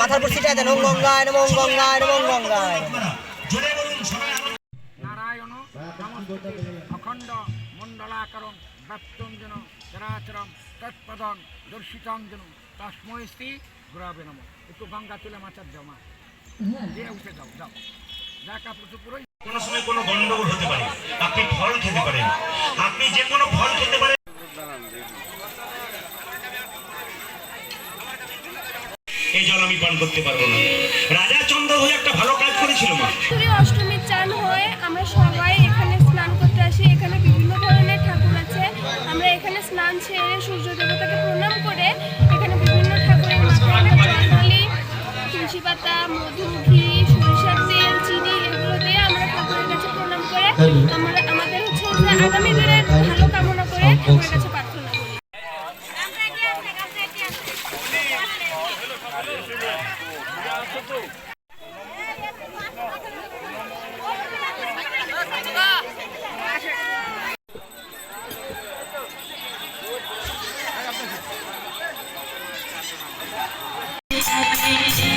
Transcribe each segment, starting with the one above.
মাথার উপর ছিটায় দেন ওং গঙ্গায় নম ওং গঙ্গায় নম ওং গঙ্গায়। নারায়ণ অখণ্ড মণ্ডলাকরণ ব্যপ্তঞ্জন চরাচরম তৎপদন দর্শিতঞ্জন তস্মৈ শ্রী গুরাবে নম। একটু গঙ্গা তুলে মাচার দাও মা। দিয়ে উঠে যাও যাও। যা কাপড় চুপুরোই কোনো সময় কোনো গন্ডগোল হতে পারে আপনি ফল খেতে পারেন। আপনি যে কোনো ফল খেতে পারেন। এই জল আমি পান করতে পারব না। রাজা চন্দ্র হয়ে একটা ভালো কাজ করেছিল মা। শুধু অষ্টমীর চান হয়ে আমরা সবাই এখানে স্নান করতে আসি। এখানে বিভিন্ন ধরনের ঠাকুর আছে। আমরা এখানে স্নান সেরে সূর্য দেবতাকে প্রণাম করে এখানে বিভিন্ন ঠাকুরের মাথায় আমরা জল ঢালি। তুলসী পাতা মধু ঘি সরিষার তেল চিনি এগুলো দিয়ে আমরা ঠাকুরের কাছে প্রণাম করে আমরা আমাদের হচ্ছে আগামী দিনের ভালো কামনা করে ঠাকুরের কাছে প্রার্থনা করি নারায়ণ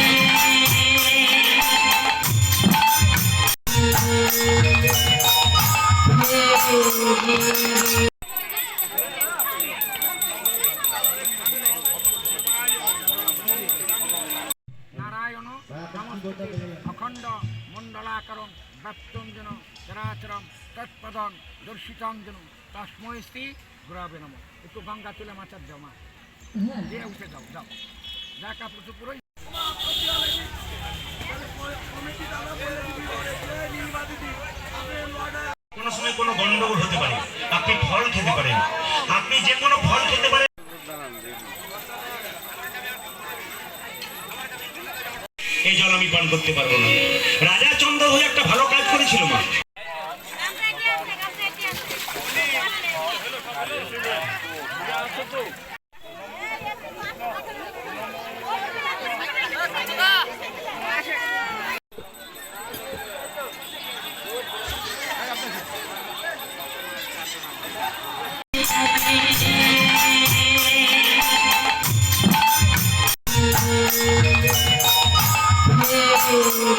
অখণ্ড মণ্ডলাকরণ ব্যপ্তঞ্জন চরাচরম তৎপদন দর্শিতঞ্জন তস্মৈ শ্রী গুরাবে নম একটু গঙ্গা তুলে মাচার দাও মা দিয়ে উঠে যাও যাও যা কাপড় চুপুরোই কোনো সময় কোনো গন্ডগোল হতে পারে আপনি ফল খেতে পারেন। আপনি যে কোনো ফল খেতে পারেন। এই জল আমি পান করতে পারব না। রাজা চন্দ্র হয়ে একটা ভালো কাজ করেছিল মা।